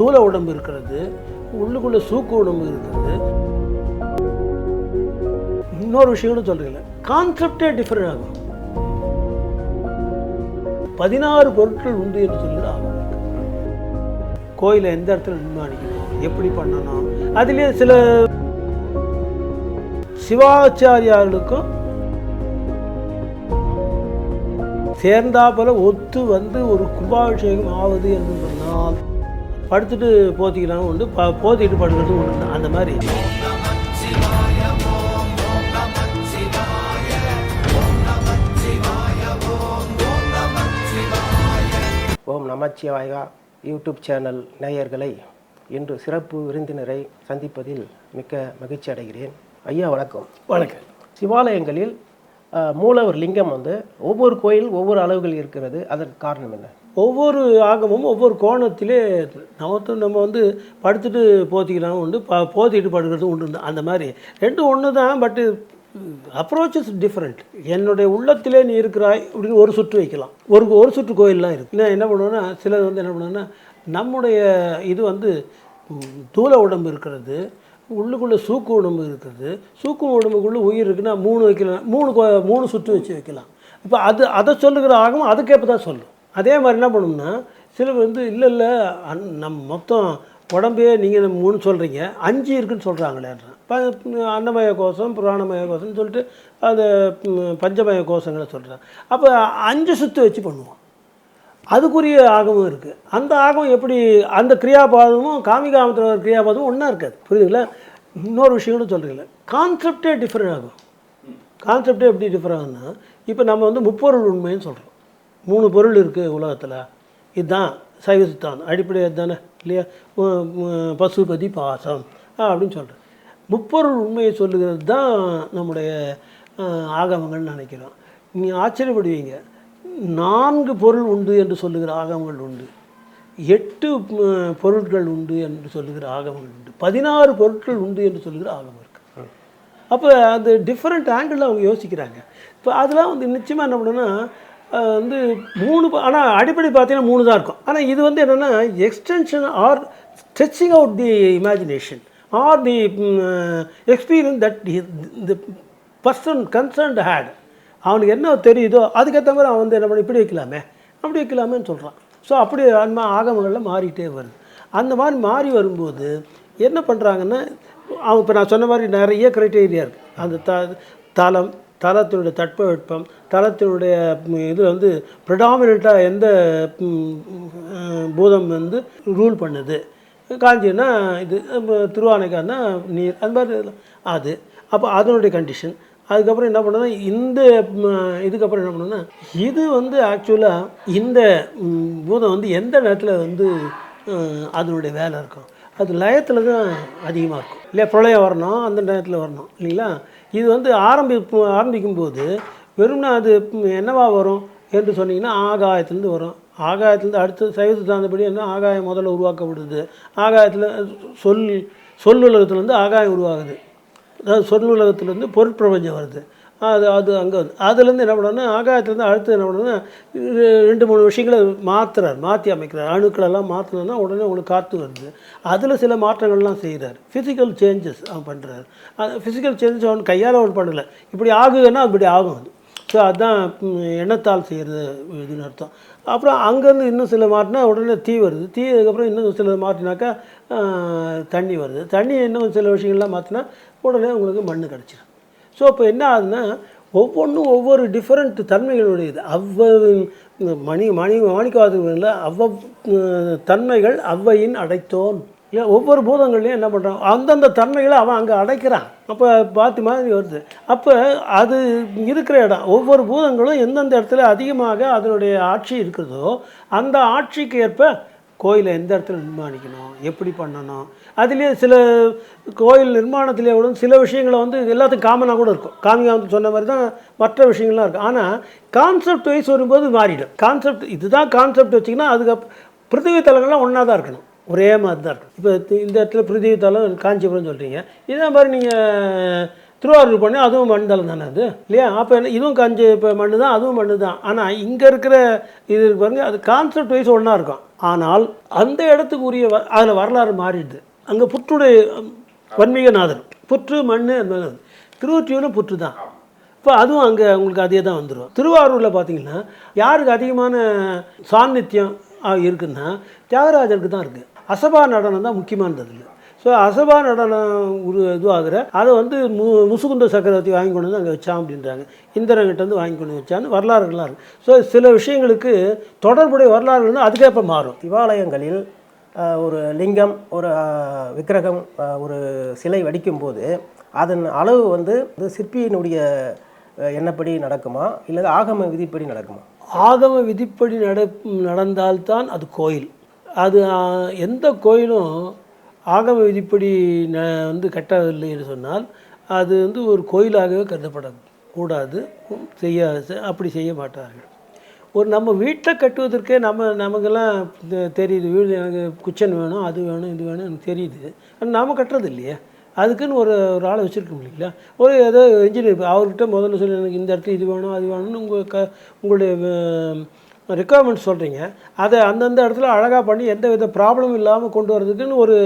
தூள உடம்பு இருக்கிறது உள்ளுக்குள்ள சூக்கு உடம்பு இருக்கிறது. இன்னொரு விஷயம்னு கூட சொல்றீங்களே கான்செப்டே டிஃப்ரெண்ட் ஆகும். பதினாறு பொருட்கள் உண்டு என்று சொல்லிட்டு ஆகும் கோயிலை எந்த இடத்துல நிர்மாணிக்கணும் எப்படி பண்ணணும் அதுலேயே சில சிவாச்சாரியார்களுக்கும் போல ஒத்து வந்து ஒரு கும்பாபிஷேகம் ஆகுது என்று சொன்னால் படுத்துட்டு போத்திக்கலாம் உண்டு. ப போத்திட்டு படுக்கிறது உண்டு. அந்த மாதிரி. ஓம் நமச்சிவாயா யூடியூப் சேனல் நேயர்களை இன்று சிறப்பு விருந்தினரை சந்திப்பதில் மிக்க மகிழ்ச்சி அடைகிறேன். ஐயா வணக்கம். வணக்கம். சிவாலயங்களில் மூலவர் லிங்கம் வந்து ஒவ்வொரு கோயில் ஒவ்வொரு அளவுகள் இருக்கிறது. அதற்கு காரணம் என்ன? ஒவ்வொரு ஆகமும் ஒவ்வொரு கோணத்திலே நமக்கு நம்ம வந்து படுத்துட்டு போத்திக்கலாம் உண்டு ப போத்திட்டு படுக்கிறது உண்டு அந்த மாதிரி. ரெண்டும் ஒன்று தான் பட்டு அப்ரோச்சஸ் டிஃப்ரெண்ட் என்னுடைய உள்ளத்திலே நீ இருக்கிறாய் அப்படின்னு ஒரு சுற்று வைக்கலாம். ஒரு ஒரு சுற்று கோயிலெலாம் இருக்குது இல்லை என்ன பண்ணுவோன்னா சிலர் வந்து என்ன பண்ணுவோன்னா நம்முடைய இது வந்து தூள உடம்பு இருக்கிறது உள்ளுக்குள்ளே சூக்கு உடம்பு இருக்கிறது. சூக்கு உடம்புக்குள்ளே உயிர் இருக்குன்னா மூணு வைக்கலாம் மூணு கோ- மூணு சுற்று வச்சு வைக்கலாம். இப்போ அது அதை சொல்லுகிற ஆகும் அதுக்கேற்ப தான் சொல்லும். அதே மாதிரி என்ன பண்ணணும்னா சிலர் வந்து இல்லை இல்லை அந் நம் மொத்தம் உடம்பே நீங்கள் மூணு சொல்கிறீங்க அஞ்சு இருக்குன்னு சொல்கிறாங்களேன்றான் ப அன்னமய கோஷம் புராணமய கோஷம்னு சொல்லிட்டு அது பஞ்சமய கோஷங்களை சொல்கிறான் அப்போ அஞ்சு சுற்று வச்சு பண்ணுவோம் அதுக்குரிய ஆகமும் இருக்குது அந்த ஆகம் எப்படி அந்த கிரியாபாதமும் காமிகாமத்தில் ஒரு கிரியாபாதமும் ஒன்றா இருக்காது. புரியுதுங்களா? இன்னொரு விஷயங்களும் கூட கான்செப்டே டிஃப்ரெண்ட் ஆகும். கான்செப்டே எப்படி டிஃப்ரெண்ட் ஆகும்னா இப்போ நம்ம வந்து முப்பொருள் உண்மைன்னு சொல்கிறோம் மூணு பொருள் இருக்குது உலகத்தில். இதுதான் சைவ சித்தாந்தம். அடிப்படை தானே இல்லையா? பசுபதி பாசம் அப்படின்னு சொல்கிறேன் முப்பொருள் உண்மையை சொல்லுகிறது தான் நம்முடைய ஆகமங்கள்னு நினைக்கிறோம். நீங்கள் ஆச்சரியப்படுவீங்க. நான்கு பொருள் உண்டு என்று சொல்லுகிற ஆகமங்கள் உண்டு. எட்டு பொருட்கள் உண்டு என்று சொல்லுகிற ஆகமங்கள் உண்டு. பதினாறு பொருட்கள் உண்டு என்று சொல்லுகிற ஆகமம் இருக்குது அப்போ அது டிஃப்ரெண்ட் ஆங்கிளில் அவங்க யோசிக்கிறாங்க. இப்போ அதெல்லாம் வந்து நிச்சயமாக என்ன பண்ணுன்னா வந்து மூணு ஆனால் அடிப்படை பார்த்தீங்கன்னா மூணு தான் இருக்கும். ஆனால் இது வந்து என்னென்னா extension or stretching out the imagination or the experience that the person concerned had அவனுக்கு என்ன தெரியுதோ அதுக்கேற்ற மாதிரி அவன் வந்து என்ன பண்ண இப்படி வைக்கலாமே. அப்படி வைக்கலாமேன்னு சொல்கிறான் ஸோ அப்படி அந்த ஆகமங்களில் மாறிக்கிட்டே வருது. அந்த மாதிரி மாறி வரும்போது என்ன பண்ணுறாங்கன்னா அவன் இப்போ நான் சொன்ன மாதிரி நிறைய க்ரைட்டீரியா இருக்குது அந்த த தலம் தளத்தினுடைய தட்பவெட்பம் தளத்தினுடைய இது வந்து ப்ரிடாமினண்ட்டாக எந்த பூதம் வந்து ரூல் பண்ணுது. காஞ்சின்னா இது நம்ம திருவானைக்கான்னா நீர் அந்த மாதிரி அது. அப்போ அதனுடைய கண்டிஷன் அதுக்கப்புறம் என்ன பண்ணுன்னா இந்த இதுக்கப்புறம் என்ன பண்ணுன்னா இது வந்து ஆக்சுவலாக இந்த பூதம் வந்து எந்த நேரத்தில் வந்து அதனுடைய வேலை இருக்கும். அது லயத்தில் தான் அதிகமாக இருக்கும். இல்லையா பிரளயம் வரணும் அந்த நேரத்தில் வரணும். இல்லைங்களா? இது வந்து ஆரம்பி ஆரம்பிக்கும் போது வெறும்னா அது என்னவா வரும் என்று சொன்னீங்கன்னா ஆகாயத்துலேருந்து வரும். ஆகாயத்துலேருந்து அடுத்து சைவத்து தகுந்தபடி என்ன? ஆகாயம் முதல்ல உருவாக்கப்படுது. ஆகாயத்தில் சொல் சொல்லுலகத்துலேருந்து ஆகாயம் உருவாகுது. அதாவது சொர்ணுலகத்துலேருந்து பொருட்பிரபஞ்சம் வருது. அது அது அங்கே வந்து. அதுலேருந்து என்ன பண்ணணும்னா ஆகாயத்துலேருந்து அடுத்து என்ன பண்ணணும்னா ரெண்டு மூணு விஷயங்களை மாற்றுறார் மாற்றி அமைக்கிறார். அணுக்களெல்லாம் மாற்றணும்னா உடனே உங்களுக்கு காற்று வருது. அதில் சில மாற்றங்கள்லாம் செய்கிறார் ஃபிசிக்கல் சேஞ்சஸ் அவன் பண்ணுறாரு அது ஃபிசிக்கல் சேஞ்சஸ் அவன் கையால் அவன் பண்ணலை. இப்படி ஆகுதுன்னா அப்படி ஆகும் அது. ஸோ அதுதான் எண்ணத்தால் செய்கிறது இதுன்னு அர்த்தம். அப்புறம் அங்கேருந்து இன்னும் சில மாட்டினா உடனே தீ வருது. தீ அதுக்கப்புறம் இன்னும் சில மாட்டினாக்கா தண்ணி வருது. தண்ணி இன்னும் சில விஷயங்கள்லாம் மாற்றினா உடனே உங்களுக்கு மண் கிடச்சிடும் ஸோ இப்போ என்ன ஆகுதுன்னா ஒவ்வொன்றும் ஒவ்வொரு டிஃப்ரெண்ட் தன்மைகளுடையது. அவ்வளவு மணி மணி மாணிக்கவாதங்களில் அவ்வ தன்மைகள் அவ்வையின் அடைத்தோன். இல்லை ஒவ்வொரு பூதங்கள்லையும் என்ன பண்ணுறான் அந்தந்த தன்மைகளை அவன் அங்கே அடைக்கிறான். அப்போ பார்த்து மாதிரி வருது. அப்போ அது இருக்கிற இடம். ஒவ்வொரு பூதங்களும் எந்தெந்த இடத்துல அதிகமாக அதனுடைய ஆட்சி இருக்கிறதோ அந்த ஆட்சிக்கு ஏற்ப கோயிலை எந்த இடத்துல நிர்மாணிக்கணும் எப்படி பண்ணணும்? அதுலேயே சில கோயில் நிர்மாணத்திலே கூட சில விஷயங்களை வந்து எல்லாத்துக்கும் காமனாக கூட இருக்கும். காமிகாமத்து சொன்ன மாதிரி தான் மற்ற விஷயங்கள்லாம் இருக்கும். ஆனால் கான்செப்ட் வைஸ் வரும்போது மாறிடும். கான்செப்ட் இதுதான் கான்செப்ட் வச்சிங்கன்னா அதுக்கு பிருத்திவி தலங்கள்லாம் ஒன்றா தான் இருக்கணும். ஒரே மாதிரி தான் இருக்கும் இப்போ இந்த இடத்துல பிருத்திவி தலம் காஞ்சிபுரம் சொல்கிறீங்க இதே மாதிரி நீங்கள் திருவாரூர் பண்ணி அதுவும் மண் தளம் தானே அது? இல்லையா? அப்போ என்ன இதுவும் கஞ்சி இப்போ மண்ணு தான் அதுவும் மண்ணு தான். ஆனால் இங்கே இருக்கிற இது இருக்கு பாருங்க அது கான்செப்ட் வைஸ் ஒன்றா இருக்கும். ஆனால் அந்த இடத்துக்கு உரிய வ- அதில் வரலாறு மாறிடுது. அங்கே புற்றுடைய உம், வன்மீகநாதர். புற்று மண் என்பது திருவொற்றியூரில் புற்று தான். இப்போ அதுவும் அங்கே உங்களுக்கு அதே தான் வந்துடும் திருவாரூரில் பார்த்தீங்கன்னா யாருக்கு அதிகமான சாநித்தியம் இருக்குன்னா தியாகராஜருக்கு தான் இருக்குது அசபா நடனம் தான் முக்கியமானது இல்லை ஸோ அசபா நடனம் ஒரு இதுவாகிற அதை வந்து மு முசுகுந்த சக்கரவர்த்தி வாங்கி கொண்டு வந்து அங்கே வச்சான் அப்படின்றாங்க. இந்திரங்கிட்ட வந்து வாங்கி கொண்டு வச்சான்னு வரலாறுகளாக இருக்குது ஸோ சில விஷயங்களுக்கு தொடர்புடைய வரலாறுகள் வந்து அதுக்கேற்ப மாறும். சிவாலயங்களில் ஒரு லிங்கம் ஒரு விக்கிரகம் ஒரு சிலை வடிக்கும்போது அதன் அளவு வந்து இந்த சிற்பியினுடைய என்னப்படி நடக்குமா? இல்லை ஆகம விதிப்படி நடக்குமா? ஆகம விதிப்படி நட நடந்தால்தான் அது கோயில். அது எந்த கோயிலும் ஆகம விதிப்படி ந வந்து கட்டவில்லை என்று சொன்னால் அது வந்து ஒரு கோயிலாகவே கருதப்படக்கூடாது செய்ய அப்படி செய்ய மாட்டார்கள். ஒரு நம்ம வீட்டில் கட்டுவதற்கே நம்ம நமக்கெல்லாம் தெ- தெரியுது. வீடு எனக்கு குச்சன் வேணும் அது வேணும் இது வேணும் எனக்கு தெரியுது. நாம் கட்டுறது இல்லையா அதுக்குன்னு ஒரு ஒரு ஆளை வச்சுருக்கோம் இல்லைங்களா ஒரு ஏதோ இன்ஜினியர் அவர்கிட்ட முதல்ல சொல்லி எனக்கு இந்த இடத்துல இது வேணும் அது வேணும்னு உங்கள் க உங்களுடைய ரிக்குவயர்மெண்ட் சொல்கிறீங்க அதை அந்தந்த இடத்துல அழகாக பண்ணி எந்த வித ப்ராப்ளமும் இல்லாமல் கொண்டு வரதுக்குன்னு ஒரு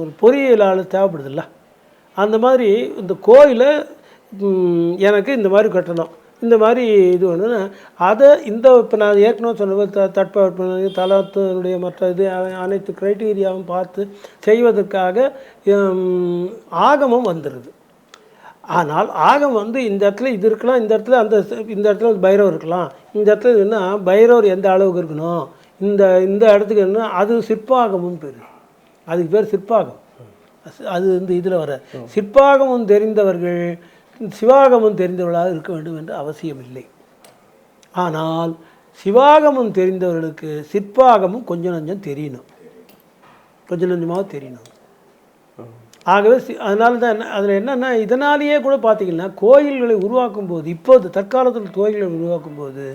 ஒரு பொறியியலாளர் தேவைப்படுதுல்ல. அந்த மாதிரி இந்த கோயிலை எனக்கு இந்த மாதிரி கட்டணும். இந்த மாதிரி இது ஒன்று அதை இந்த இப்போ நான் ஏற்கனவே சொன்ன த தட்பவெப்பநிலை தளத்தினுடைய மற்ற இது அனைத்து க்ரைட்டீரியாவும் பார்த்து செய்வதற்காக ஆகமும் ஆகமம் வந்துடுது ஆனால் ஆகம் வந்து இந்த இடத்துல இது இருக்கலாம் இந்த இடத்துல அந்த இந்த இடத்துல பைரவர் இருக்கலாம். இந்த இடத்துல என்ன பைரவர் எந்த அளவுக்கு இருக்கணும்? இந்த இந்த இடத்துக்கு என்ன அது சிற்பாகமும் பேர். அதுக்கு பேர் சிற்பாகம். அது வந்து இதில் வர. சிற்பாகமும் தெரிந்தவர்கள் சிவாகமும் தெரிந்தவர்களாக இருக்க வேண்டும் என்று அவசியம் இல்லை. ஆனால் சிவாகமம் தெரிந்தவர்களுக்கு சிற்பாகமும் கொஞ்சம் கொஞ்சம் தெரியணும். கொஞ்சம் கொஞ்சமாக தெரியணும். ஆகவே சி அதனால தான் என்ன அதில் என்னென்னா இதனாலேயே கூட பார்த்திங்கன்னா கோயில்களை உருவாக்கும் போது இப்போது தற்காலத்தில் கோயில்களை உருவாக்கும் போது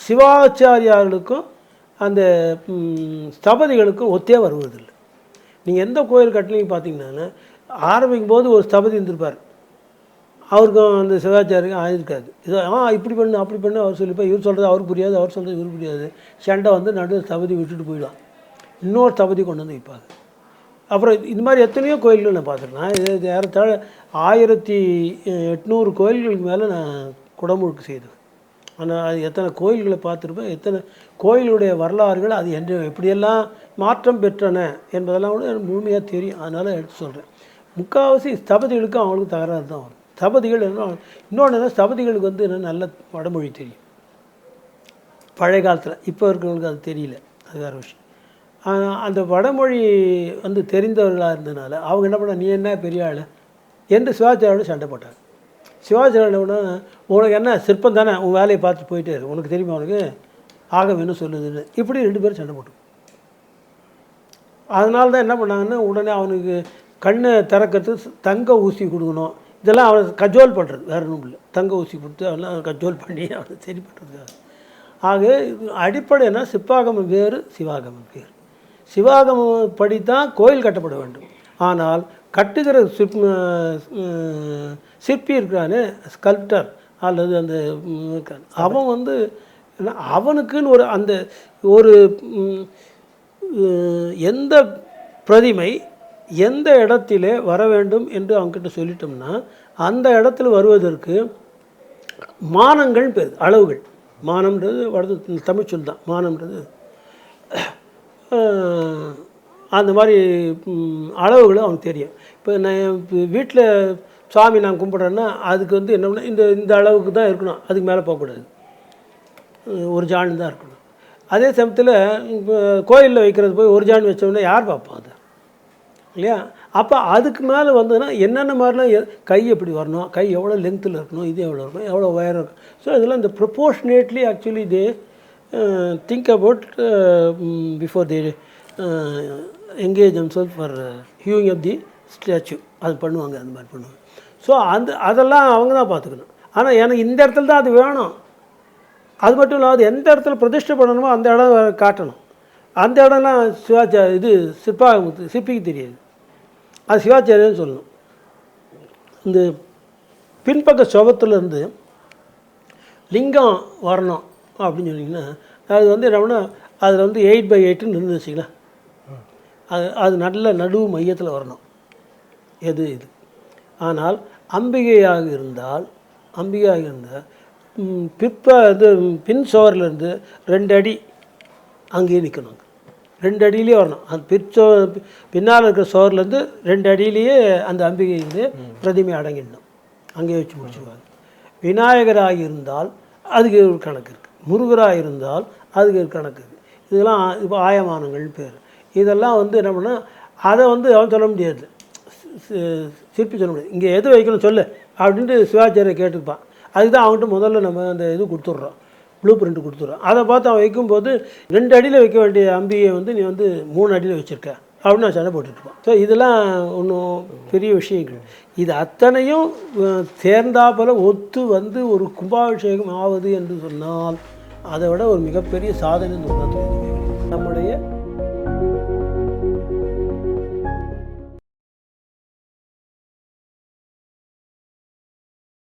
சிவாச்சாரியார்களுக்கும் அந்த ஸ்தபதிகளுக்கும் ஒத்தே வருவதில்லை. நீங்கள் எந்த கோயில் கட்டினீங்க பார்த்தீங்கன்னா ஆரம்பிக்கும் போது ஒரு ஸ்தபதி இருந்திருப்பார். அவருக்கும் அந்த சிவாச்சாரிக்கும் ஆயிருக்காது இது ஆ இப்படி பண்ணு அப்படி பண்ணு அவர் சொல்லிப்பா இவர் சொல்கிறது அவருக்கு புரியாது அவர் சொல்கிறது இவருக்கு புரியாது. சண்டை வந்து நடு ஸ்தபதி விட்டுட்டு போயிடும் இன்னொரு ஸ்தபதி கொண்டு வந்து வைப்பாங்க. அப்புறம் இந்த மாதிரி எத்தனையோ கோயில்கள் நான் பார்த்துருக்கேன். இது ஏறத்தாழ ஆயிரத்தி எட்நூறு கோயில்களுக்கு மேலே நான் குடமுழுக்கு செய்தேன் ஆனால் அது எத்தனை கோயில்களை பார்த்துருப்பேன் எத்தனை கோயிலுடைய வரலாறுகள் அது என்று எப்படியெல்லாம் மாற்றம் பெற்றன என்பதெல்லாம் கூட எனக்கு முழுமையாக தெரியும். அதனால் எடுத்து சொல்கிறேன் முக்கால்வாசி ஸ்தபதிகளுக்கும் அவங்களுக்கு தகராறு தான் வரும். ஸ்தபதிகள் என்ன இன்னொன்று என்ன ஸ்தபதிகளுக்கு வந்து என்ன நல்ல வடமொழி தெரியும். பழைய காலத்தில் இப்போ இருக்கிறவங்களுக்கு அது தெரியல. அது வேறு விஷயம். அந்த வடமொழி வந்து தெரிந்தவர்களாக இருந்ததுனால அவங்க என்ன பண்ண நீ என்ன பெரிய ஆள்? என்று சிவாச்சாரியோட சண்டை போட்டாங்க. சிவாச்சாரியோட உனக்கு என்ன சிற்பம் தானே? உன் வேலையை பார்த்து போயிட்டே உனக்கு தெரியுமா உனக்கு? ஆக வேணும் சொல்லுதுன்னு. இப்படி ரெண்டு பேரும் சண்டை போட்டு அதனால தான் என்ன பண்ணாங்கன்னு உடனே அவனுக்கு கண்ணை திறக்கிறதுக்கு தங்க ஊசி கொடுக்கணும். இதெல்லாம் அவனை கஜோல் பண்ணுறது வேற ஒன்றும் இல்லை. தங்க ஊசி கொடுத்து அவெல்லாம் கஜோல் பண்ணி அவனை சரி பண்ணுறதுக்காக ஆக இது அடிப்படைனா சிப்பாகமம் வேறு சிவாகமம் வேறு. சிவாகமம் படித்தான் கோயில் கட்டப்பட வேண்டும். ஆனால் கட்டுகிற சிற்ப சிற்பி இருக்கிறானே ஸ்கல்ப்டர் அல்லது அந்த அவன் வந்து அவனுக்குன்னு ஒரு அந்த ஒரு எந்த பிரதிமை எந்த இடத்திலே வர வேண்டும் என்று அவங்ககிட்ட சொல்லிட்டோம்னா அந்த இடத்துல வருவதற்கு மானங்கள் பேர் அளவுகள். மானம்ன்றது வடது தமிழ் சொல் தான் மானம்ன்றது அந்த மாதிரி அளவுகளும் அவனுக்கு தெரியும். இப்போ நான் வீட்டில் சாமி நான் கும்பிட்றேன்னா அதுக்கு வந்து என்ன பண்ண இந்த இந்த அளவுக்கு தான் இருக்கணும். அதுக்கு மேலே போகக்கூடாது. ஒரு ஜான் தான் இருக்கணும். அதே சமயத்தில் இப்போ கோயிலில் வைக்கிறது போய் ஒரு ஜான் வச்சோம்னா யார் பார்ப்போம் அதை? இல்லையா? அப்போ அதுக்கு மேலே வந்ததுன்னா என்னென்ன மாதிரிலாம் கை எப்படி வரணும்? கை எவ்வளோ லென்த்தில் இருக்கணும்? இது எவ்வளோ இருக்கணும்? எவ்வளோ உயரம் இருக்கும் ஸோ இதெல்லாம் இந்த ப்ரொப்போர்ஷனேட்லி ஆக்சுவலி இது think about before the engage themselves for hewing of the statue அது பண்ணுவாங்க அந்த மாதிரி பண்ணுவாங்க. ஸோ அந்த அதெல்லாம் அவங்க தான் பார்த்துக்கணும். ஆனால் எனக்கு இந்த இடத்துல தான் அது வேணும். அது மட்டும் இல்லாத எந்த இடத்துல பிரதிஷ்டை பண்ணணுமோ அந்த இடம் காட்டணும். அந்த இடம்லாம் சிவாச்சா இது சிற்பா சிற்பிக்கு தெரியாது. அது சிவாச்சாரியன்னு சொல்லணும். இந்த பின்பக்க சுவத்துலேருந்து லிங்கம் வரணும். அப்படின்னு சொன்னீங்கன்னா அது வந்து என்னன்னா அதில் வந்து எயிட் பை எயிட்டுன்னு இருந்து வச்சுக்கலாம் அது அது நல்ல நடுவு மையத்தில் வரணும். எது இது? ஆனால் அம்பிகையாக இருந்தால் அம்பிகையாக இருந்தால் பிற்ப இது பின் சுவர்லேருந்து ரெண்டு அடி அங்கேயே நிற்கணும் ரெண்டு அடியிலேயே வரணும். அந்த பிற்சோ பின்னால் இருக்கிற சுவர்லேருந்து ரெண்டு அடியிலேயே அந்த அம்பிகை வந்து பிரதிமை அடங்கிடணும். அங்கேயே வச்சு முடிச்சுருவாங்க. விநாயகராக இருந்தால் அதுக்கு ஒரு கணக்கு இருக்குது முருகராக இருந்தால் அதுக்கு கணக்கு. இதெல்லாம் இப்போ ஆயமானங்கள் பேர். இதெல்லாம் வந்து என்ன பண்ணால் அதை வந்து அவன் சொல்ல முடியாது. சிற்பி சொல்ல முடியாது. இங்கே எது வைக்கணும் சொல்லு அப்படின்ட்டு சிவாச்சாரியை கேட்டுப்பான். அதுக்கு தான் அவன்கிட்ட முதல்ல நம்ம அந்த இது கொடுத்துட்றோம். ப்ளூ பிரிண்ட் கொடுத்துட்றோம். அதை பார்த்து அவன் வைக்கும்போது ரெண்டு அடியில் வைக்க வேண்டிய அம்பியை வந்து நீ வந்து மூணு அடியில் வச்சுருக்க அப்படின்னு நான் சண்டை போட்டுட்ருப்பான் ஸோ இதெல்லாம் ஒன்றும் பெரிய விஷயங்கள் இது அத்தனையும் தேர்ந்தாப்பில் ஒத்து வந்து ஒரு கும்பாபிஷேகம் ஆவது என்று சொன்னால் அதை விட ஒரு மிகப்பெரிய சாதனை இந்த உலகத்தில் நம்முடைய